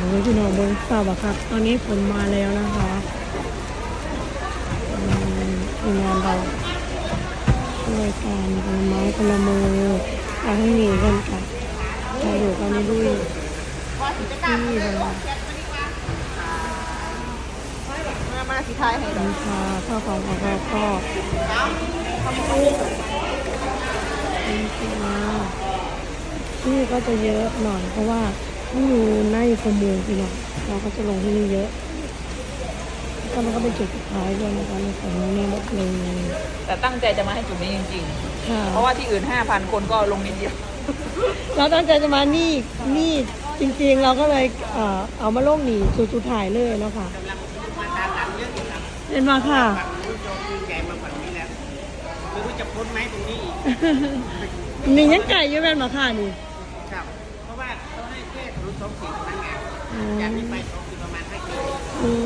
โอ้ยพี่น้องเบิ้งทราอะครับ ตอนนี้ฝนมาแล้วนะคะมทีมงานเราช่วยกันคนละไม้คนละมือทางนี้กันกับเราอยู่กันไม่ด้วยที่เรามามาสีไทยให้ดีค่ะข้าวของของเราก็ที่ก็จะเยอะหน่อยเพราะว่า ที่อยู่ในสมุนพี่น้องเราก็จะลงที่นี่เยอะก็มันก็เป็นจุดสุดท้ายด้วยนะคะในของนี้หมดเลยแต่ตั้งใจจะมาให้จุดนี้จริงค่ะๆเพราะว่าที่อื่น 5,000 คนก็ลงนิดเดียว เราตั้งใจจะมานี่นี่จริงๆ เราก็เลยเอ่อเอามาลงหนีจุดสุดท้ายเลยเนาะค่ะเป็นมาค่ะใหญ่มาฝั่งนี้แล้วไม่รู้จะพ้นไหมตรงนี้อีกนี่ยังไก่อยู่แม่นมาค่ะนี่ ครับ เพราะว่าเขา ให้แค่นสองสี่นั่นไงอืจากมนี้ไปสองคือประมาณห้ากิโล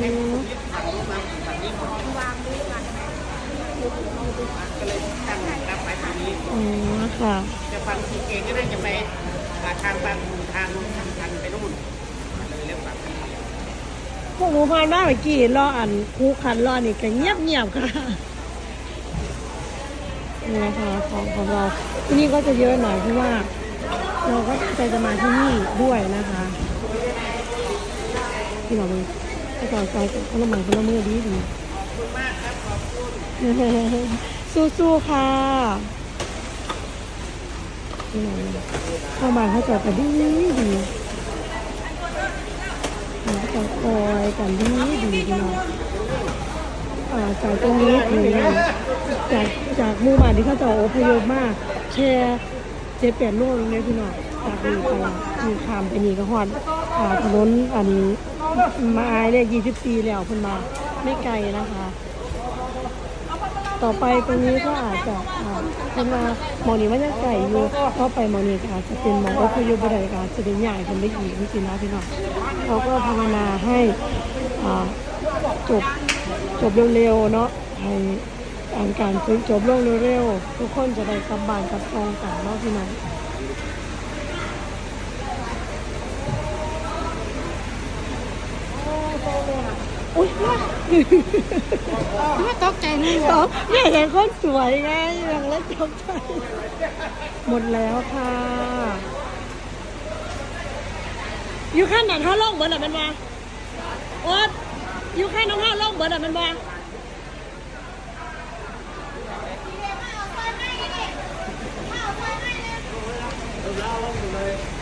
ให้ผมมยึดฝั่งนู้นมาฝั่งนี้หมดวางด้วยกันก็เลยตั้งรับไปตรงนี้อ๋อค่ะจะฟังทีเก่งก็น่าจะไปอ่าทางบางทางทางทันไปนู่นเลยเรียกฝั่งพวกหนูผ่านมาเมื่อกี้รออันคูคันรอนี่ก็เงียบเงียบค่ะนี่นะคะของของเราที่นี่ก็จะเยอะหน่อยเพราะว่า เราก็ใจจะมาที่นี่ด้วยนะคะที่เราไปให้ต่อใจกับคนละหมายคนละมือดีดีสู้ๆค่ะนี่ไงเข้ามาเขาจะกันดีดีเขาจะคอยกันดีดีพี่น้องอ่าจากตรงนี้ถึงจากจากมู่บ้านที่เขาจะอพยพมากแค่ เจ็ดแปดโลลงเลยพี่น้องจากนี้ไปมีขามไปนี่ก็ฮอดอ่าถนนอันนี้มาอายเลยยี่สิบปีแล้วเพิ่นมาไม่ไกลนะคะ ต่อไปตรงนี้ก็อาจจะอ่าเป็นมาหมอนี้ว่าจะไก่อยู่ก็ไปหมอนี้ก็อาจจะเป็นหมองอพยพบริการจะเป็นใหญ่กันได้อีกจริงๆนะพี่น้องเขาก็ภาวนาให้จบจบเร็วๆเนาะให้ การการฟื้นจบลงเร็วๆทุกคนจะได้กลับบ้านกลับซองกันเนาะพี่น้องอุ้ยไม่ตกใจเลยตอบแม่เห็นคนสวยไงยังเล่นจบใจ หมดแล้วค่ะ อยู่ขั้นนั้นห้าล่องเบิร์ดอะมันมาโอ๊ตอยู่ขั้นน้องห้าล่องเบิร์ดอะมันมา Yağlandılar.